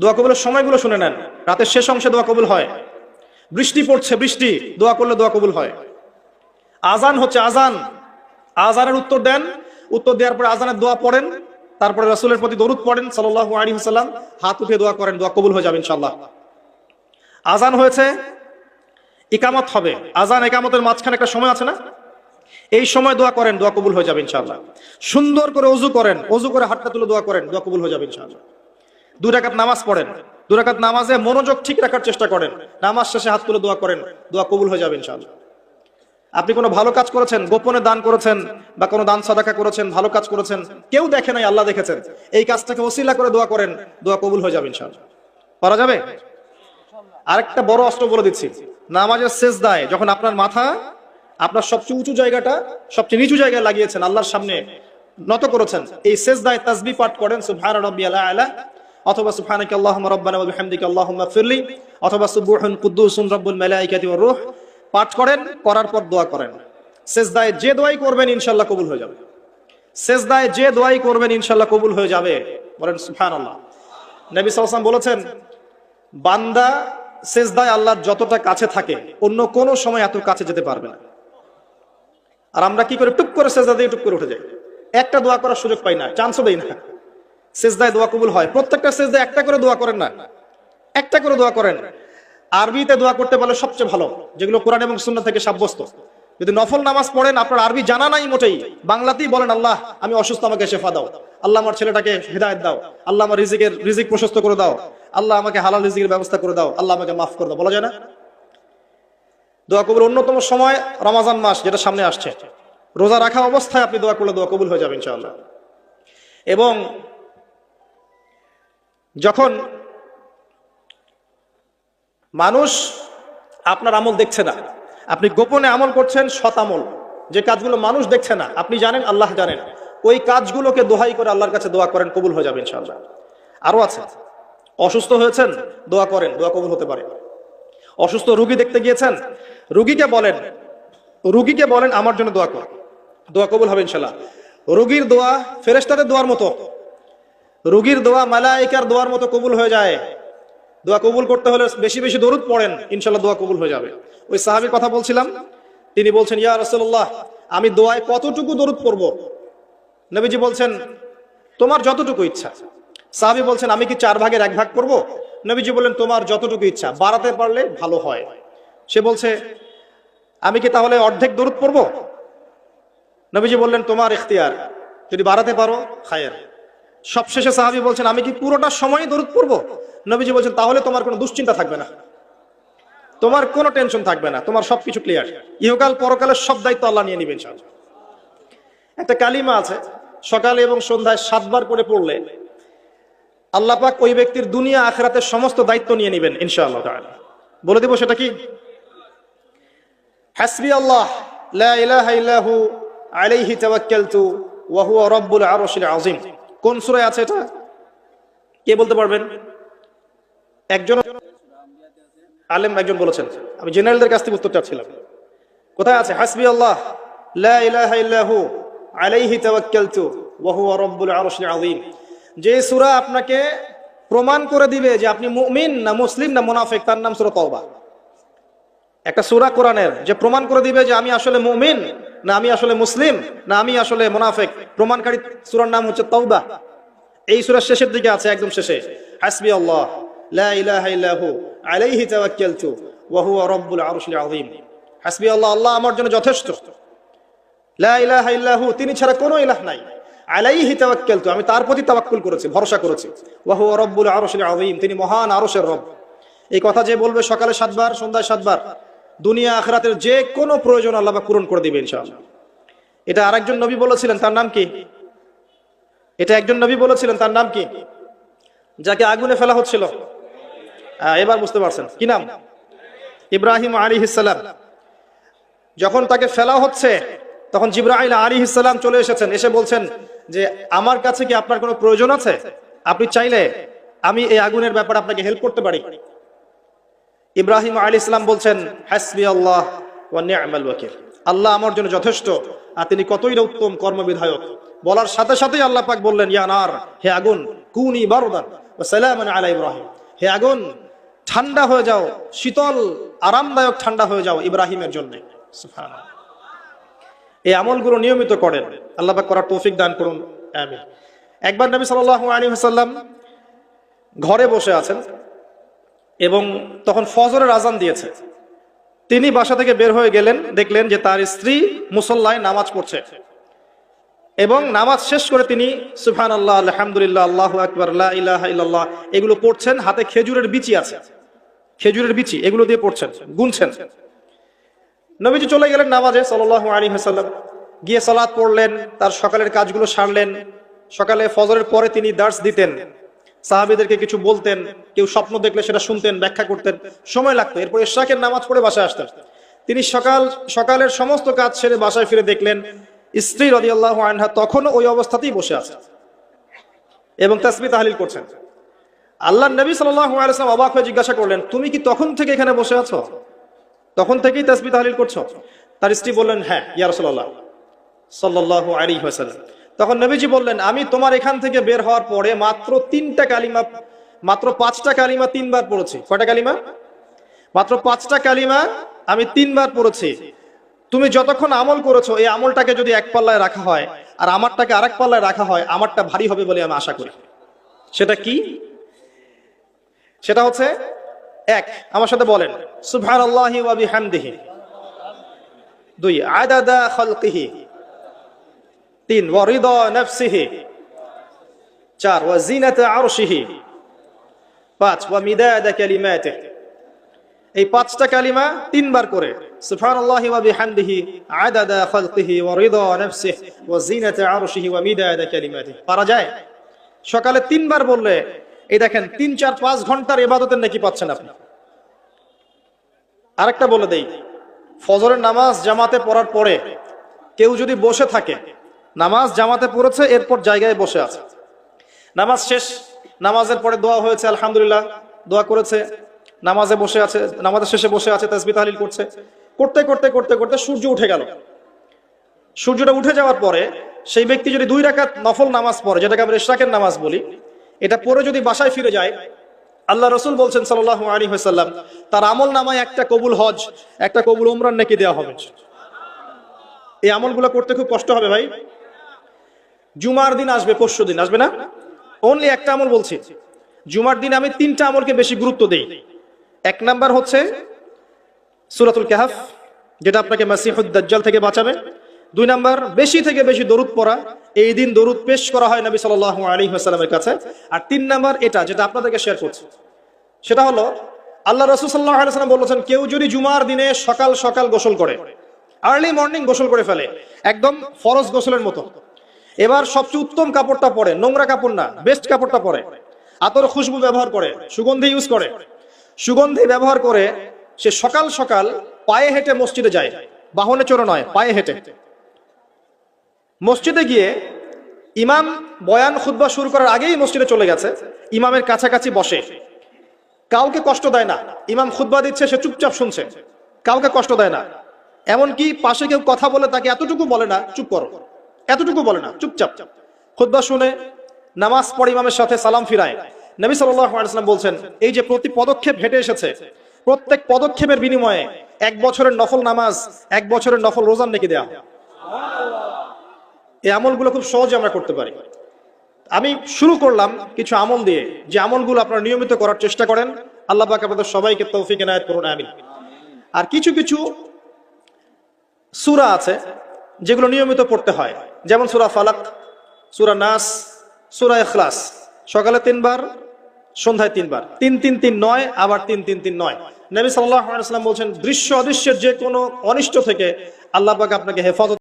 দোয়া কবুলের সময়গুলো শুনে নেন। রাতের শেষ অংশে দোয়া কবুল হয়। বৃষ্টি পড়ছে, বৃষ্টি। দোয়া করলে দোয়া কবুল হয়। আজান হচ্ছে আজান আজানের উত্তর দেন। উত্তর দেওয়ার পরে আজানের দোয়া পড়েন। তারপরে রসুলের প্রতি দরুদ পড়েন সাল্লাহ আলী হাত উঠিয়ে দোয়া করেন, দোয়া কবুল হয়ে যাবে ইনশাল্লাহ আজান হয়েছে, ইকামত হবে। আজান একামতের মাঝখানে একটা সময় আছে না? এই সময় দোয়া করেন, দোয়া কবুল হয়ে যাবে ইনশাআল্লাহ। সুন্দর করে অজু করেন, অজু করে হাতটা তুলে দোয়া করেন, দোয়া কবুল হয়ে যাবে ইনশাআল্লাহ। দু রাকাত নামাজ পড়েন। দু রাকাত নামাজে মনোযোগ ঠিক রাখার চেষ্টা করেন। নামাজ শেষে হাত তুলে দোয়া করেন। দোয়া কবুল হয়ে যাবে ইনশাআল্লাহ। আপনি কোনো ভালো কাজ করেছেন, গোপনে দান করেছেন বা কোনো দান সাদাকা করেছেন, ভালো কাজ করেছেন, কেউ দেখে নাই, আল্লাহ দেখেছেন। এই কাজটাকে ওসিলা করে দোয়া করেন, দোয়া কবুল হয়ে যাবে ইনশাআল্লাহ। পারা যাবে? আরেকটা বড় অস্ত্র বলে দিচ্ছি। নামাজের শেষ দায় যখন আপনার মাথা আপনার সবচেয়ে উঁচু জায়গাটা, সবচেয়ে নিচু জায়গায় লাগিয়েছেন, আল্লাহর সামনে নত করেছেন, এই শেষ দায় তাসবি পাঠ করেন সুবহান রাব্বি আলা আলা অথবা সুবহানাকা আল্লাহুম্মা রাব্বানা ওয়া বিহামদিকা আল্লাহুম্মা ফিরলি, অথবা সুবহুন কুদ্দুসুন রাব্বুল মালাইকাতি ওয়ার রূহ, পাঠ করেন, করার পর দোয়া করেন। শেষ দায় যে দোয়াই করবেন, ইনশাআল্লাহ কবুল হয়ে যাবে। শেষ দায় যে দোয়াই করবেন, ইনশাআল্লাহ কবুল হয়ে যাবে। বলেন সুবহানাল্লাহ। নবী সাল্লাল্লাহু বলেছেন, বান্দা সেজদায় আল্লাহর যতটা কাছে থাকে, অন্য কোনো সময় এত কাছে যেতে পারবে না। আর আমরা কি করে টুক করে সেজদা দিয়ে টুক করে উঠে যাই? একটা দোয়া করার সুযোগ পাই না, চান্সও দেই না। সেজদায় দোয়া কবুল হয়। প্রত্যেকটা সেজদায় একটা করে দোয়া করেন না। একটা করে দোয়া করেন। আরবিতে দোয়া করতে পারলে সবচেয়ে ভালো, যেগুলো কোরআন এবং সুন্নাহ থেকে সাব্যস্ত। যদি নফল নামাজ পড়েন, আপনার আরবি জানা নাই মোটেই। বাংলাতেই বলেন, আল্লাহ, আমি অসুস্থ, আমাকে শেফা দাও। আল্লাহ, আমার ছেলেটাকে হৃদায়ত দাও। আল্লাহ, আমার রিজিকের, রিজিক প্রশস্ত করে দাও। আল্লাহ, আমাকে হালাল রিজিকের ব্যবস্থা করে দাও। আল্লাহ, আমাকে মাফ করে দাও। বলা যায় না? দোয়া কবুল অন্যতম সময় রমাজান মাস, যেটা সামনে আসছে। রোজা রাখা অবস্থায় আপনি দোয়া করলে দোয়া কবুল হয়ে যাবে, ইনশাআল্লাহ। এবং যখন মানুষ আপনার আমল দেখছে না, আপনি গোপনে আমল করছেন আমল, যে কাজগুলো মানুষ দেখছে না, আপনি জানেন, আল্লাহ জানেন, ওই কাজগুলোকে দোহাই করে আল্লাহর কাছে দোয়া করেন, কবুল হয়ে যাবে ইনশাআল্লাহ। আরও আছে, অসুস্থ হয়েছেন, দোয়া করেন, দোয়া কবুল হতে পারে। অসুস্থ রুগী দেখতে গিয়েছেন, রুগীকে বলেন রুগীকে বলেন, আমার জন্য দোয়া কর। দোয়া কবুল হবে ইনশাল্লাহ রুগীর দোয়া ফেরেস্তাদের দোয়ার মতো। রুগীর দোয়া মালাইকার দোয়ার মতো কবুল হয়ে যায়। দোয়া কবুল করতে হলে বেশি বেশি দরুদ পড়েন ইনশাল্লাহ দোয়া কবুল হয়ে যাবে। ওই সাহাবির কথা বলছিলাম, তিনি বলছেন, ইয়া রসল্লাহ আমি দোয়ায় কতটুকু দরুদ পড়ব? নবীজি বলছেন, তোমার যতটুকু ইচ্ছা। সাহাবি বলছেন, আমি কি চার ভাগের এক ভাগ করব নবীজি বললেন, তোমার যতটুকু ইচ্ছা, বাড়াতে পারলে ভালো হয়। সে বলছে, আমি কি তাহলে অর্ধেক দরুদ পড়ব? নবীজি বললেন, তোমার ইখতিয়ার, যদি বাড়াতে পারো, খায়ের। সবশেষে সাহাবি বলছেন, আমি কি পুরোটা সময় দরুদ পড়ব? নবীজি বলছেন, তাহলে তোমার কোনো দুশ্চিন্তা থাকবে না। তোমার কোনো টেনশন থাকবে না। তোমার সবকিছু ক্লিয়ার। ইহকাল, পরকালের সব দায়িত্ব আল্লাহ নিয়ে নিবেন একটা কালিমা আছে, সকালে এবং সন্ধ্যায় সাতবার করে পড়লে আল্লাহ পাক ওই ব্যক্তির দুনিয়া, আখরাতের সমস্ত দায়িত্ব নিয়ে নেবেন ইনশাআল্লাহ বলে দেব সেটা কি? হাসবি আল্লাহ, লা ইলাহা ইল্লাহু আলাইহি তাওয়াক্কালতু ওয়া হুয়া রাব্বুল আরশিল আযীম। কোন সূরায় আছে এটা? কে বলতে পারবেন? একজন আলেম একজন বলেছেন। আমি জেনারেলদের কাছ থেকে উত্তর চাচ্ছিলাম। কোথায় আছে? হাসবি আল্লাহ। আলাইহি তাওয়াক্কালতু ওয়া হুয়া রাব্বুল আরশিল আযীম। যে সূরা আপনাকে প্রমাণ করে দিবে যে আপনি মুমিন না মুসলিম না মুনাফিক, তার নাম সূরা তওবা। একটা সূরা কোরআনের যে প্রমাণ করে দিবে যে আমি আসলে মুমিন। না আমি আসলে মুসলিম, না আমি আসলে মুনাফিক। প্রমাণকারী সূরার নাম হচ্ছে তওবা। এই সূরার শেষের দিকে আছে একদম শেষে। হাসবি আল্লাহ, লা ইলাহা ইল্লাহু আলাইহি তাওয়াক্কালতু, ওয়া হুয়া রাব্বুল আরশিল আযীম। হাসবি আল্লাহ আল্লাহ আমার জন্য যথেষ্ট। লা ইলাহা ইল্লাহু তিনি ছাড়া কোনো ইলাহ নাই। আলাইহি তাওয়াক্কালতু, আমি তার প্রতি তাওয়াক্কুল করেছি, ভরসা করেছি। ওয়া হুয়া রাব্বুল আরশিল আযীম, তিনি মহান আরশের রব। এই কথা যে বলবে সকালে সাতবার, সন্ধ্যায় সাতবার দুনিয়া আখরাতের যে কোনো প্রয়োজন আল্লাহ পূরণ করে দিবে ইনশাআল্লাহ। এটা আরেকজন নবী বলেছিলেন, তার নাম কি? এটা একজন নবী বলেছিলেন, তার নাম কি? যাকে আগুনে ফেলা হচ্ছিল। এবার বুঝতে পারছেন। কি নাম? ইব্রাহিম আলী ইসালাম যখন তাকে ফেলা হচ্ছে, তখন জিব্রাহিল আলী ইসালাম চলে এসেছেন। এসে বলছেন যে, আমার কাছে কি আপনার কোনো প্রয়োজন আছে? আপনি চাইলে আমি এই আগুনের ব্যাপারে আপনাকে হেল্প করতে পারি। ইব্রাহিম আলী ইসলাম বলছেন, হাসবি আল্লাহ ওয়া আল্লাহ আমার জন্য যথেষ্ট, আর তিনি কতই না উত্তম কর্মবিধায়ক। বলার সাথে সাথেই আল্লাহ পাক বললেন, ইয়া নার, হে আগুন, কুনি বারদান সালাম আলা ইব্রাহিম। হে আগুন, ঠান্ডা হয়ে যাও, শীতল, আরামদায়ক ঠান্ডা হয়ে যাও ইব্রাহিমের জন্য। এই আমলগুলো নিয়মিত করেন। আল্লাহ পাক করার তৌফিক দান করুন। আমিন। একবার নবী সাল্লাল্লাহু আলাইহি ওয়াসাল্লাম ঘরে বসে আছেন। এবং তখন ফজরের আজান দিয়েছে। তিনি বাসা থেকে বের হয়ে গেলেন, দেখলেন যে তার স্ত্রী মুসল্লায় নামাজ পড়ছে। এবং নামাজ শেষ করে তিনি সুফান আল্লাহ আলহামদুলিল্লাহ, আল্লাহ আকবর ইল্লাল্লাহ এগুলো পড়ছেন। হাতে খেজুরের বিচি আছে। খেজুরের বিচি, এগুলো দিয়ে পড়ছেন, গুনছেন। নবীজি চলে গেলেন নামাজে সাল্লাহ আলী হাসাল্লাম গিয়ে সালাদ পড়লেন, তার সকালের কাজগুলো সারলেন। সকালে ফজরের পরে তিনি দার্স দিতেন। সাহাবিদেরকে কিছু বলতেন, কেউ স্বপ্ন দেখলে সেটা শুনতেন, ব্যাখ্যা করতেন, সময় লাগতো। এরপর ইশাকের নামাজ পড়ে বাসায় আসতেন। তিনি সকাল, সকালের সমস্ত কাজ সেরে বাসায় ফিরে দেখলেন, স্ত্রী রদিয়াল্লাহ আনহা তখনও ওই অবস্থাতেই বসে আছে এবং তাসমি তাহলিল করছেন। আল্লাহ নবী সাল্লাহ আলাইসলাম অবাক হয়ে জিজ্ঞাসা করলেন, তুমি কি তখন থেকে এখানে বসে আছো? তখন থেকেই তাসবি তাহলিল করছ? তার স্ত্রী বললেন হ্যাঁ ইয়া রাসূলুল্লাহ, সাল্লাল্লাহু আলাইহি ওয়াসাল্লাম। তখন নবীজি বললেন, আমি তোমার এখান থেকে বের হওয়ার পরে মাত্র তিনটা কালিমা, মাত্র পাঁচটা কালিমা তিনবার পড়েছি। কয়টা কালিমা? মাত্র পাঁচটা কালিমা আমি তিনবার পড়েছি। তুমি যতক্ষণ আমল করেছ, এই আমলটাকে যদি এক পাল্লায় রাখা হয় আর আমারটাকে আরেক পাল্লায় রাখা হয়, আমারটা ভারী হবে বলে আমি আশা করি। সেটা কি? সেটা হচ্ছে এক, আমার সাথে বলেন সুবহান আল্লাহি দুই, আদাদা খালকিহি। তিন ওয়া রিদা নাফসিহি, চার, ওয়া জিনাতা আরশিহি, পাঁচ, ওয়া মিদাদা কালিমাতিহি। এই পাঁচটা কালিমা তিনবার করে, সুবহানাল্লাহি ওয়া বিহামদিহি, আদাদা খালকিহি, ওয়া রিদা নাফসিহি, ওয়া জিনাতা পারা যায়? সকালে তিনবার বললে, এই দেখেন, তিন, চার, পাঁচ ঘণ্টার ইবাদতের নাকি পাচ্ছেন আপনি? আরেকটা বলে দেই, ফজরের নামাজ জামাতে পড়ার পরে কেউ যদি বসে থাকে নামাজ জামাতে পড়েছে, এরপর জায়গায় বসে আছে। নামাজ শেষ, নামাজের পরে দোয়া হয়েছে, আলহামদুলিল্লাহ, দোয়া করেছে। নামাজে বসে আছে, নামাজের শেষে বসে আছে তাসবি তাহলিল করছে। করতে করতে করতে করতে সূর্য উঠে গেল। সূর্যটা উঠে যাওয়ার পরে সেই ব্যক্তি যদি দুই রাকাত নফল নামাজ পড়ে, যেটাকে আমরা ইশরাকের নামাজ বলি, এটা পরে যদি বাসায় ফিরে যায়, আল্লাহ রসুল বলছেন সাল্লাহ আলী হাসাল্লাম তার আমল নামায় একটা কবুল হজ, একটা কবুল উমরান নাকি দেওয়া হবে। এই আমলগুলো করতে খুব কষ্ট হবে ভাই। জুমার দিন আসবে, পরশু দিন, আসবে না? অনলি একটা আমল বলছি। জুমার দিন আমি তিনটা আমলকে বেশি গুরুত্ব দেই। এক নাম্বার হচ্ছে সুরাতুল কাহাফ, যেটা আপনাকে মাসিহুদ্দাজ্জাল থেকে বাঁচাবে। দুই নাম্বার, বেশি থেকে বেশি দরুদ পড়া। এই দিন দরুদ পেশ করা হয় নবী সাল আলী হাসালামের কাছে। আর তিন নাম্বার এটা, যেটা আপনাদেরকে শেয়ার করছি। সেটা হলো, আল্লাহ রসুল সাল্লাহ আলাইসালাম বলেছেন, কেউ যদি জুমার দিনে সকাল সকাল গোসল করে আর্লি মর্নিং গোসল করে ফেলে, একদম ফরজ গোসলের মতো এবার সবচেয়ে উত্তম কাপড়টা পরে, নোংরা কাপড় না বেস্ট কাপড়টা পরে। আতর খুশবু ব্যবহার করে, সুগন্ধি ইউজ করে। সুগন্ধি ব্যবহার করে সে সকাল সকাল পায়ে হেঁটে মসজিদে যায়। বাহনে চড়ে নয়, পায়ে হেঁটে। মসজিদে গিয়ে ইমাম বয়ান খুদ্া শুরু করার আগেই মসজিদে চলে গেছে। ইমামের কাছাকাছি বসে। কাউকে কষ্ট দেয় না। ইমাম খুদ্া দিচ্ছে, সে চুপচাপ শুনছে। কাউকে কষ্ট দেয় না। এমনকি পাশে কেউ কথা বলে তাকে এতটুকু বলে না, চুপ করো। এতটুকু বলে না, চুপচাপ। খুদ্া শুনে নামাজ পড়ে ইমামের সাথে সালাম ফিরায়। নবী সাল্লাম বলছেন, এই যে প্রতি পদক্ষেপ হেঁটে এসেছে, প্রত্যেক পদক্ষেপের বিনিময়ে এক বছরের নফল নামাজ, এক বছরের নফল রোজান নাকি দেয়া এই আমলগুলো খুব সহজে আমরা করতে পারি। আমি শুরু করলাম কিছু আমল দিয়ে, যে আমলগুলো আপনারা নিয়মিত করার চেষ্টা করেন, আল্লাহ আপনাদের সবাইকে তৌফিক এনায়ত করুন আমি আর কিছু কিছু সুরা আছে, যেগুলো নিয়মিত পড়তে হয়। যেমন সুরা ফালাক, সুরা নাস, সুরা এখলাস সকালে তিনবার, সন্ধ্যায় তিনবার। তিন তিন তিন, নয়, আবার তিন তিন তিন, নয়। নবী সাল্লাম বলছেন, দৃশ্য অদৃশ্যের যে কোনো অনিষ্ট থেকে আল্লাহ পাক আপনাকে হেফাজত